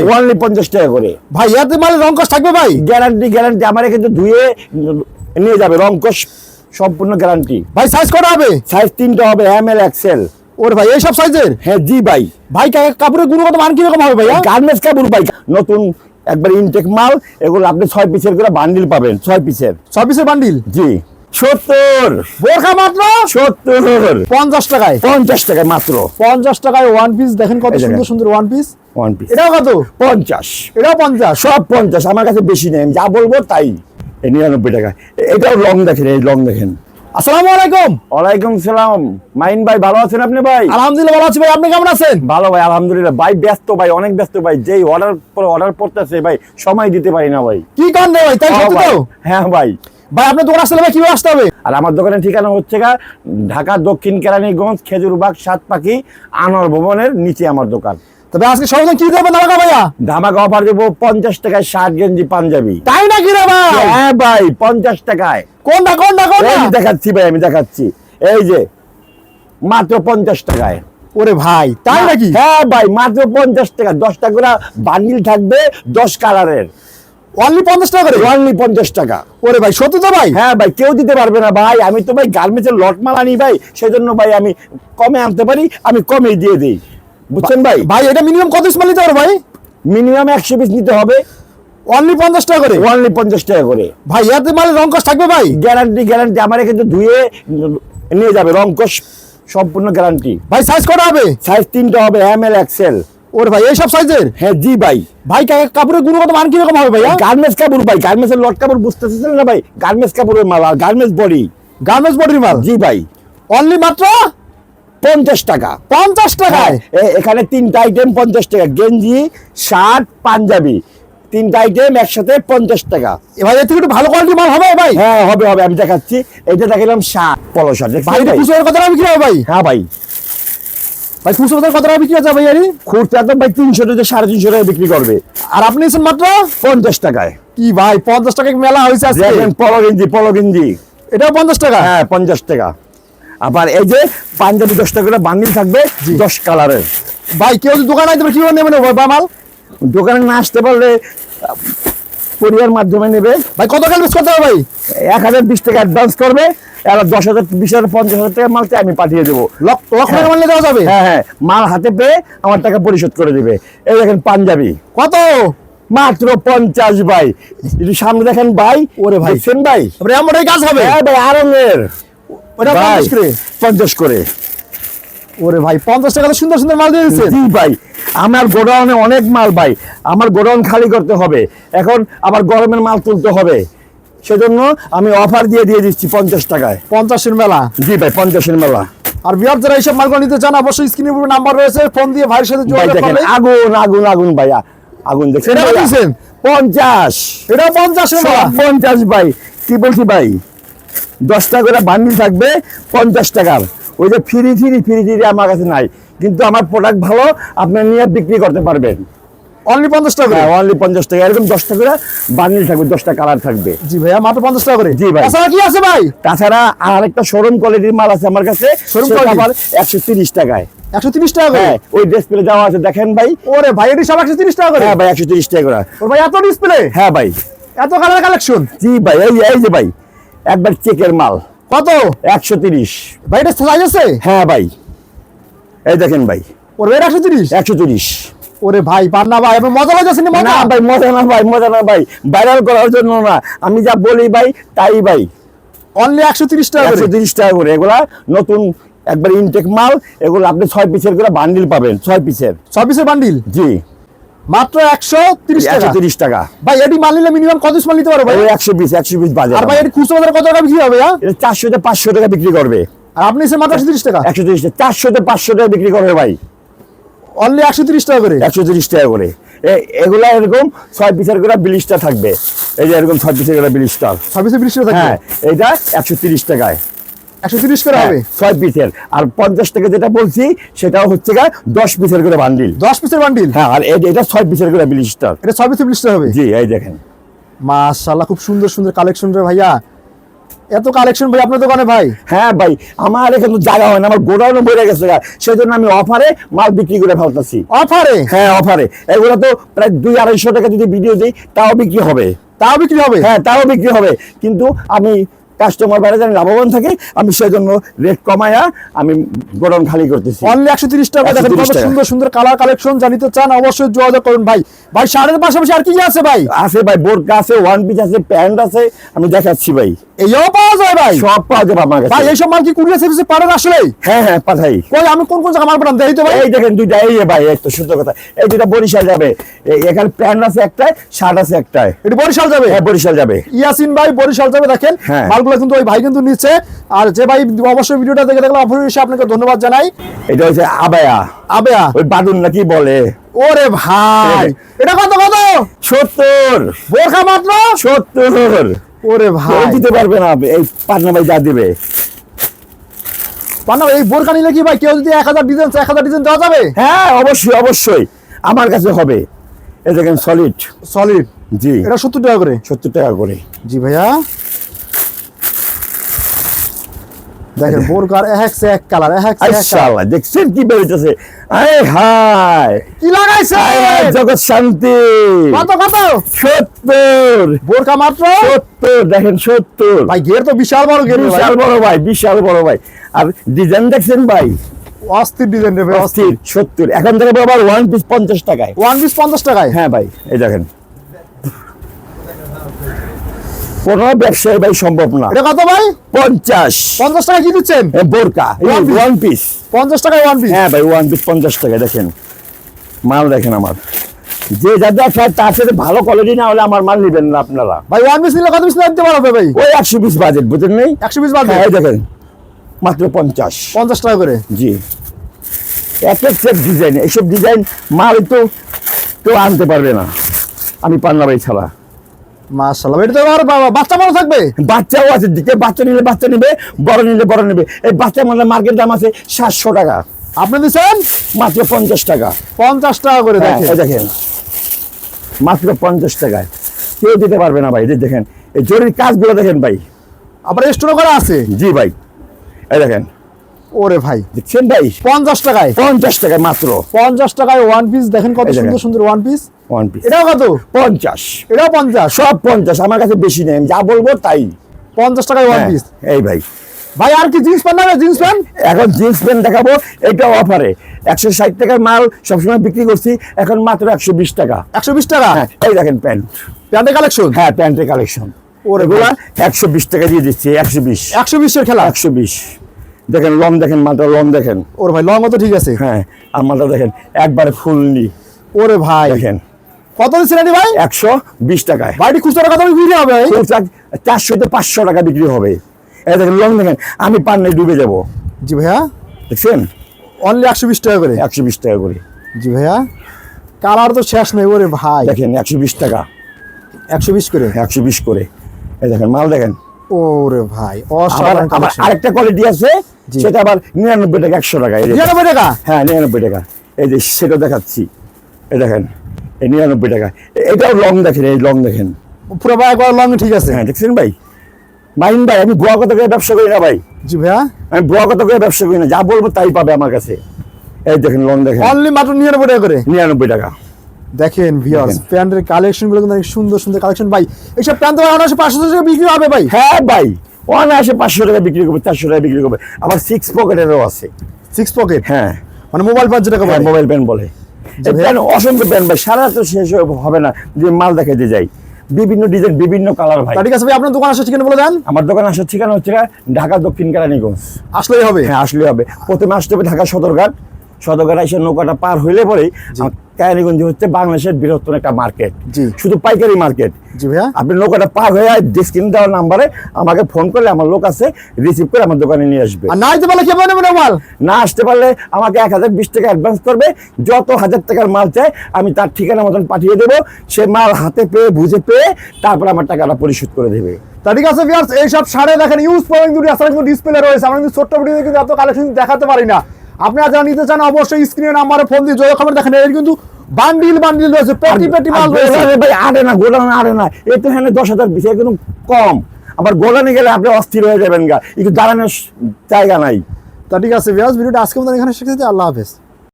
Only পঞ্চাশ টাকা করে। ভাই ইয়াতে রং থাকবে ভাই? গ্যারান্টি গ্যারান্টি আমার কিন্তু ধুয়ে নিয়ে যাবে সম্পূর্ণ গ্যারান্টি ভাই সাইজ কটা হবে? সাইজ তিনটা হবে এম এল এক্সেল ওরে ভাই এই সব সাইজের হ্যাঁ জি ভাই। ভাই কাপড়ের গুণগত মান কীরকম হবে ভাইয়া? গার্মেন্টস কাপড় ভাই নতুন একবার ইনটেক মাল এগুলো আপনি ছয় পিসের করে বান্ডিল পাবেন ছয় পিসের ছয় পিসের বান্ডিল জি। সত্তর। বোরখা মাত্র? সত্তর। পঞ্চাশ টাকায়। পঞ্চাশ টাকায় মাত্র। পঞ্চাশ টাকায় ওয়ান পিস দেখেন কত সুন্দর সুন্দর ওয়ান পিস ওয়ান পিস এটাও কত? পঞ্চাশ। এটাও পঞ্চাশ? সব পঞ্চাশ আমার কাছে বেশি নেই যা বলব তাই। নিরানব্বই টাকা। এটাও লং দেখেন এই লং দেখেন। আসসালামু আলাইকুম। ওয়ালাইকুম সালাম। মাইন ভাই ভালো আছেন আপনি ভাই? আলহামদুলিল্লাহ ভালো আছি ভাই আপনি কেমন আছেন? ভালো ভাই আলহামদুলিল্লাহ। ভাই ব্যস্ত ভাই অনেক ব্যস্ত ভাই। যেই অর্ডার পর অর্ডার করতেছে ভাই সময় দিতে পারি না ভাই। কি কান ভাই? তাই সত্যি ভাই। তো? হ্যাঁ ভাই। ভাই আপনার দোকান আসলে ভাই কীভাবে আসতে হবে? আর আমার দোকানের ঠিকানা হচ্ছে গা ঢাকা দক্ষিণ কেরানীগঞ্জ খেজুরবাগ সাত পাখি আনোয়ার ভবনের নিচে আমার দোকান। তবে আজকে সবাই কি দেবেন দাদা ভাইয়া? ধামাকা অফার দেবো পঞ্চাশ টাকায় শার্ট গেঞ্জি পাঞ্জাবি। তাই রে ভাই? হ্যাঁ ভাই পঞ্চাশ টাকায়। কোনটা কোনটা কোনটা? দেখাচ্ছি ভাই আমি দেখাচ্ছি। এই যে মাত্র পঞ্চাশ টাকায়। ওরে ভাই তাই নাকি? হ্যাঁ ভাই মাত্র পঞ্চাশ টাকা দশটা করে বান্ডিল থাকবে দশ কালারের। অনলি পঞ্চাশ টাকা করে। অনলি পঞ্চাশ টাকা। ওরে ভাই সত্যি তো ভাই? হ্যাঁ ভাই কেউ দিতে পারবে না ভাই। আমি তো ভাই গার্মেন্টসের লট মাল আনি ভাই সেজন্য ভাই আমি কমে আনতে পারি আমি কমে দিয়ে দিই। বুঝছেন ভাই? ভাই এটা মিনিমাম কত পিস মাল নিতে পারো ভাই? মিনিমাম একশো পিস নিতে হবে। অনলি পঞ্চাশ টাকা করে? অনলি পঞ্চাশ টাকা করে। ভাই ইয়াতে মালে রং কস থাকবে ভাই? গ্যারান্টি গ্যারান্টি আমার কিন্তু ধুয়ে নিয়ে যাবে রঙ্কশ সম্পূর্ণ গ্যারান্টি ভাই সাইজ কটা হবে? সাইজ তিনটা হবে এম এল এক্সেল ওরে ভাই এই সব সাইজের? হ্যাঁ জি ভাই। ভাই কাপড়ের গুণগত মান কীরকম হবে ভাইয়া? গার্মেন্টস কাপড় ভাই গার্মেন্টসের লট কাপড় বুঝতেছেন না ভাই? গার্মেন্টস কাপড়ের মাল আর গার্মেন্টস বডি। গার্মেন্টস বডির মাল? জি ভাই। অনলি মাত্র পঞ্চাশ টাকা। পঞ্চাশ টাকায়? এ- এখানে তিনটা আইটেম পঞ্চাশ টাকা। গেঞ্জি শার্ট পাঞ্জাবি। তিনটা আইটেম একসাথে পঞ্চাশ টাকা। এ ভাই এর থেকে একটু ভালো কোয়ালিটির মাল হবে ভাই? হ্যাঁ হবে হবে আমি দেখাচ্ছি। এটা দেখালাম শার্ট পলো শার্ট। ভাই ভাই? কত টাকা বিক্রি হবে ভাই? হ্যাঁ ভাই। ভাই খুচরো কত টাকা বিক্রি হচ্ছে ভাই আরে খুচরা তো ভাই তিনশো থেকে সাড়ে তিনশো টাকা বিক্রি করবে। আর আপনি এসেছেন মাত্র? পঞ্চাশ টাকায়। কি ভাই পঞ্চাশ টাকা মেলা হয়েছে দেখেন পলো গেঞ্জি পলো গেঞ্জি। এটাও পঞ্চাশ টাকা? হ্যাঁ পঞ্চাশ টাকা। আবার এই যে পাঞ্জাবি দশ টাকা করে বান্ডিল থাকবে দশ কালারের। ভাই কেউ যদি দোকান আইতে পারে কীভাবে নেবেন ভাই মাল? দোকানে না আসতে পারলে পরিবার মাধ্যমে নেবে। ভাই কত কাল করতে হবে ভাই? এক হাজার বিশ টাকা অ্যাডভান্স করবে আর দশ হাজার বিশ হাজার পঞ্চাশ হাজার টাকা মালটা আমি পাঠিয়ে দেবো। লক্ষ টাকা মাল দেওয়া যাবে হ্যাঁ হ্যাঁ মাল হাতে পেয়ে আমার টাকা পরিশোধ করে দেবে। এই দেখেন পাঞ্জাবি। কত? মাত্র পঞ্চাশ ভাই। একটু সামনে দেখেন ভাই। ওরে ভাই। দেখছেন ভাই? এমন কাজ হবে? হ্যাঁ ভাই আরঙের পঞ্চাশ করে? পঞ্চাশ করে। ওরে ভাই পঞ্চাশ টাকা সুন্দর সুন্দর মাল দিয়ে দিচ্ছে। ভাই আমার গোডাউনে অনেক মাল ভাই আমার গোডাউন খালি করতে হবে। এখন আবার গরমের মাল তুলতে হবে। সেজন্য আমি অফার দিয়ে দিয়ে দিচ্ছি পঞ্চাশ টাকায়। পঞ্চাশের মেলা? জি ভাই পঞ্চাশের মেলা। আর বিহার যারা এইসব মালগুলো নিতে চান অবশ্যই স্ক্রিনের উপর নাম্বার রয়েছে ফোন দিয়ে ভাইয়ের সাথে যোগাযোগ দেখেন আগুন আগুন আগুন ভাই আগুন দেখছেন এটা ভাইয়া? পঞ্চাশ। এটাও পঞ্চাশের মেলা? পঞ্চাশ ভাই কি বলছি ভাই? দশটা করে বান্ডিল থাকবে পঞ্চাশ টাকার। ওই যে ফ্রি ফ্রি ফ্রি ফ্রি আমার কাছে নাই। কিন্তু আমার প্রোডাক্ট ভালো আপনি নিয়ে বিক্রি করতে পারবেন। অনলি পঞ্চাশ টাকা হ্যাঁ অনলি পঞ্চাশ টাকা। এরকম দশটা করে বান্ডিল থাকবে দশটা কালার থাকবে। জি ভাইয়া মাত্র পঞ্চাশ টাকা করে? জি ভাই। তাছাড়া কি আছে ভাই? তাছাড়া আর একটা শোরুম কোয়ালিটির মাল আছে আমার কাছে। সেটা quality? আবার একশো তিরিশ টাকায়। একশো তিরিশ টাকা করে? হ্যাঁ ওই ডিসপ্লে দেওয়া আছে দেখেন ভাই। ওরে ভাই এটি সব একশো তিরিশ টাকা করে? হ্যাঁ ভাই একশো তিরিশ টাকা করে। ওর ভাই এত ডিসপ্লে হ্যাঁ ভাই। এত কালার কালেকশন জি ভাই এই এই যে ভাই একবার চেকের মাল। কত? একশো তিরিশ। ভাই এটা সাইজ আছে? হ্যাঁ ভাই। এই দেখেন ভাই। ওর ভাই একশো তিরিশ? একশো তিরিশ। ওরে ভাই পান্না ভাই এবার মজা লাগছে না না ভাই মজা না ভাই মজা না ভাই। ভাইরাল করার জন্য না। আমি যা বলি ভাই তাই ভাই। অনলি একশো তিরিশ টাকা একশো করে তিরিশ টাকা করে। এগুলা নতুন একবার ইনটেক মাল এগুলো আপনি ছয় পিসের করে বান্ডিল পাবেন ছয় পিসের ছয় পিসের বান্ডিল জি। মাত্র একশো তিরিশ টাকা। তিরিশ টাকা। ভাই এটি মাল নিলে মিনিমাম কত মাল নিতে পারো ভাই? একশো পিস একশো পিস বাজার আর ভাই এটি খুচরো বাজারে কত টাকা বিক্রি হবে হ্যাঁ? চারশো থেকে পাঁচশো টাকা বিক্রি করবে। আর আপনি এসে মাত্র একশো তিরিশ টাকা? একশো তিরিশ টাকা চারশো থেকে পাঁচশো টাকা বিক্রি করবে ভাই। অনলি একশো তিরিশ টাকা করে? একশো তিরিশ টাকা করে। এ- এগুলা এরকম ছয় পিসের করে বিলিশটা থাকবে। এই যে এরকম ছয় পিসের করে বিলিশটার ছয় পিসের বিশ টাকা হ্যাঁ থাকবে এটা একশো তিরিশ টাকায়। একশো তিরিশ করে হ্যাঁ, হবে? ছয় পিসের। আর পঞ্চাশ টাকা যেটা বলছি সেটাও হচ্ছে গা দশ পিসের করে বান্ডিল দশ পিসের বান্ডিল হ্যাঁ আর এটা ছয় পিসের করে বিলিশটার এটা ছয় পিসের বিশ টাকা হবে? জি এই দেখেন। মাশাআল্লাহ খুব সুন্দর সুন্দর কালেকশন রে ভাইয়া। এত কালেকশন ভাই আপনার দোকানে ভাই? হ্যাঁ ভাই আমার এখানে জায়গা হয় না আমার গোডাউনে বেড়ে গেছে। সেজন্য আমি অফারে মাল বিক্রি করে ফেলতেছি। অফারে হ্যাঁ অফারে এগুলো তো প্রায় দুই আড়াইশো টাকা যদি ভিডিও দিই তাও বিক্রি হবে। তাও বিক্রি হবে? হ্যাঁ তাও বিক্রি হবে। কিন্তু আমি কাস্টমার বাইরে যেন লাভবান থাকে আমি সেই জন্য রেট কমায়া আমি গরম খালি করতেছি। অনলি একশো তিরিশ টাকা দেখেন সুন্দর সুন্দর কালার কালেকশন জানিতে চান অবশ্যই যোগাযোগ করুন ভাই। ভাই শাড়ির পাশাপাশি আর কি কি আছে ভাই? আছে ভাই বোরকা আছে ওয়ান পিস আছে প্যান্ট আছে আমি দেখাচ্ছি ভাই। এইও পাওয়া যায় ভাই। সব পাওয়া যাবে আমার ভাই এইসব মাল কি কুরিয়ার সার্ভিসে আসলে? হ্যাঁ হ্যাঁ পাঠাই। কই আমি কোন কোন জায়গা মাল পাঠান? দেই তো ভাই। এই দেখেন দুইটা এই ভাই সত্য কথা। এই দুইটা বরিশাল যাবে। এখানে প্যান্ট আছে একটাই শার্ট আছে একটাই এটি বরিশাল যাবে? হ্যাঁ বরিশাল যাবে। ইয়াসিন ভাই বরিশাল যাবে দেখেন। হ্যাঁ। মালগুলো কিন্তু ওই ভাই কিন্তু নিচ্ছে। আর যে ভাই অবশ্যই ভিডিওটা দেখে দেখলাম অবশ্যই আপনাকে ধন্যবাদ জানাই। এটা হচ্ছে আবায়া। আবেয়া? ওই বাদুন নাকি বলে। ওরে ভাই। এটা কত কত? সত্তর। বোরখা মাত্র? সত্তর। ওরে ভাই। দিতে পারবে না এই পাটনা ভাই যা দিবে। বান্ধব এই নিলে কি ভাই কেউ যদি এক হাজার ডিজাইন এক হাজার ডিজাইন দেওয়া যাবে? হ্যাঁ অবশ্যই অবশ্যই। আমার কাছে হবে। দেখেন সলিড সলিড জি। এটা সত্তর টাকা করে? সত্তর টাকা করে। জি ভাইয়া। দেখেন বোরকার এক এক কালার এক। দেখছেন কি বেরোতেছে? আয় হায়। কি জগৎ শান্তি। কত কত? সত্তর। বোরকা মাত্র? সত্তর দেখেন সত্তর। ভাই গের তো বিশাল বড় গের বিশাল বড় ভাই বিশাল বড় ভাই। আর ডিজাইন দেখছেন ভাই? অস্থির ডিজাইন রে অস্থির। অস্থির সত্তর। এখন থেকে আবার ওয়ান পিস পঞ্চাশ টাকায়। ওয়ান পিস পঞ্চাশ টাকায়? হ্যাঁ ভাই এই দেখেন। কোনো ব্যবসায় ভাই সম্ভব না। এটা কত ভাই? পঞ্চাশ। পঞ্চাশ টাকা কি দিচ্ছেন? বোরকা ওয়ান পিস পঞ্চাশ টাকায় ওয়ান পিস হ্যাঁ ভাই ওয়ান পিস পঞ্চাশ টাকা দেখেন। মাল দেখেন আমার। যে যা দেখায় তার সাথে ভালো কোয়ালিটি না হলে আমার মাল নেবেন না আপনারা। ভাই ওয়ান পিস নিলে কত পিস দিতে পারবে ভাই? ওই একশো পিস বাজেট বুঝেন নেই? একশো পিস বাদ হ্যাঁ দেখেন মাত্র পঞ্চাশ। পঞ্চাশ টাকা করে? জি। এক এক সেট ডিজাইন এইসব ডিজাইন মাল তো কেউ আনতে পারবে না। আমি পান্না ভাই ছাড়া। মাশাআল্লাহ এটা তো আর বাচ্চা বড় থাকবে? বাচ্চাও আছে দিকে বাচ্চা নিলে বাচ্চা নেবে বড় নিলে বড় নেবে। এই বাচ্চা মানে মার্কেট দাম আছে সাতশো টাকা। আপনি দিচ্ছেন? মাত্র পঞ্চাশ টাকা। পঞ্চাশ টাকা করে হ্যাঁ, দেখেন। দেখেন। মাত্র পঞ্চাশ টাকায়। কেউ দিতে পারবে না ভাই দেখেন। এই জরির কাজগুলো দেখেন ভাই। আবার স্টোর করা আছে? জি ভাই। এই দেখেন। ওরে ভাই। দেখছেন ভাই? পঞ্চাশ টাকায়? পঞ্চাশ টাকায় মাত্র। পঞ্চাশ টাকায় ওয়ান পিস দেখেন কত। সুন্দর সুন্দর ওয়ান পিস ওয়ান পিস এটাও কত? পঞ্চাশ। এটাও পঞ্চাশ? সব পঞ্চাশ আমার কাছে বেশি নেই যা বলব তাই। পঞ্চাশ টাকায় ওয়ান হ্যাঁ, পিস এই ভাই। ভাই আর কি জিন্স প্যান্ট নেবে জিন্স প্যান্ট? এখন জিন্স প্যান্ট দেখাবো এটা অফারে একশো ষাট টাকার মাল সবসময় বিক্রি করছি এখন মাত্র একশো বিশ টাকা। একশো বিশ টাকা? হ্যাঁ এই দেখেন প্যান্ট। প্যান্টের কালেকশন? হ্যাঁ প্যান্টের কালেকশন। ওরে ওগুলা একশো বিশ টাকা দিয়ে দিচ্ছি একশো বিশ। একশো বিশের খেলা? একশো বিশ। দেখেন লম দেখেন মালটা লম দেখেন। ওরে ভাই লং তো ঠিক আছে। হ্যাঁ আর মালটা দেখেন একবারে ফুললি ওরে ভাই। দেখেন। কত দিচ্ছেন এটি ভাই? একশো বিশ টাকায়। বাড়ি খুচরা কত বিক্রি হবে? চারশো থেকে পাঁচশো টাকা বিক্রি হবে। এই দেখেন লং দেখেন আমি পান্নে ডুবে যাব। জি ভাইয়া। দেখছেন? অনলি একশো বিশ টাকা করে। একশো বিশ টাকা করে। জি ভাইয়া। কালার তো শেষ নেই ওরে ভাই। দেখেন একশো বিশ টাকা। একশো বিশ করে? একশো বিশ করে। এই দেখেন মাল দেখেন। ওরে ভাই অসাধারণ আরেকটা কোয়ালিটি আছে। সেটা আবার নিরানব্বই টাকা একশো টাকা। নিরানব্বই টাকা? হ্যাঁ নিরানব্বই টাকা। এই যে সেটা দেখাচ্ছি। এই দেখেন এই নিরানব্বই টাকা। এটাও লং দেখেন এই লং দেখেন। পুরো ভাই লং ঠিক আছে। হ্যাঁ দেখছেন ভাই? মাইন ভাই আমি বুয়া কথা করে ব্যবসা করি না ভাই। জি ভাইয়া। আমি বুয়া কথা করে ব্যবসা করি না যা বলব তাই পাবে আমার কাছে। এই দেখেন লং দেখেন। অনলি মাত্র নিরানব্বই টাকা করে। নিরানব্বই টাকা। দেখেন ভিউয়ার্স। প্যান্টের কালেকশনগুলো কিন্তু সুন্দর সুন্দর কালেকশন ভাই এইসব প্যান্ট তো অনায়াসে পাঁচশো টাকা বিক্রি হবে ভাই। হ্যাঁ ভাই অনায়াসে পাঁচশো টাকা বিক্রি করবে চারশো টাকা বিক্রি করবে। আবার সিক্স পকেটেরও আছে। সিক্স পকেট হ্যাঁ। মানে মোবাইল প্যান্ট যেটাকে বলে। মোবাইল প্যান বলে। অসংখ্য প্যান ভাই সারা তো শেষ হবে না। যে মাল দেখাইতে যাই। বিভিন্ন ডিজাইন বিভিন্ন কালার ভাই। ঠিক আছে ভাই আপনার দোকান আসার ঠিকানা বলে দেন। আমার দোকান আসার ঠিকানা হচ্ছে ঢাকা দক্ষিণ কেরানীগঞ্জ। আসলেই হবে। হ্যাঁ আসলেই হবে। প্রথমে আসতে হবে ঢাকা সদরঘাট। সদরঘাট এসে নৌকাটা পার হইলে পরেই আমার হচ্ছে বাংলাদেশের বৃহত্তম একটা মার্কেট। শুধু পাইকারি মার্কেট। জি ভাইয়া। আপনি নৌকাটা পার হয়ে ডিসক্রিন দেওয়ার নাম্বারে আমাকে ফোন করলে আমার লোক আছে রিসিভ করে আমার দোকানে নিয়ে আসবে। না হইতে পারলে কেমন নেবেন মাল? না আসতে পারলে আমাকে এক হাজার বিশ টাকা অ্যাডভান্স করবে যত হাজার টাকার মাল চাই আমি তার ঠিকানা মতন পাঠিয়ে দেবো সে মাল হাতে পেয়ে বুঝে পেয়ে তারপর আমার টাকাটা পরিশোধ করে দেবে। তা ঠিক আছে ভিউয়ার্স এইসব শাড়ি দেখেন ইউজ পয়েন্ট দুটি আসলে কিন্তু ডিসপ্লে রয়েছে। আমরা কিন্তু ছোট্ট ভিডিও কিন্তু এত কালেকশন দেখাতে পারি না। আপনারা যারা নিতে চান অবশ্যই স্ক্রিনে নাম্বারে ফোন দিয়ে যোগাযোগ খবর দেখেন এর কিন্তু বান্ডিল বান্ডিল রয়েছে পেটি পেটি মাল রয়েছে। ভাই আরে না গোডাউন আরে না এ তো এখানে দশ হাজার বিশ একদম কম। আবার গোডাউনে গেলে আপনি অস্থির হয়ে যাবেন গা। একটু দাঁড়ানোর জায়গা নাই। তা ঠিক আছে ভিডিওটা আজকে আমাদের এখানে শিখেছি আল্লাহ হাফেজ।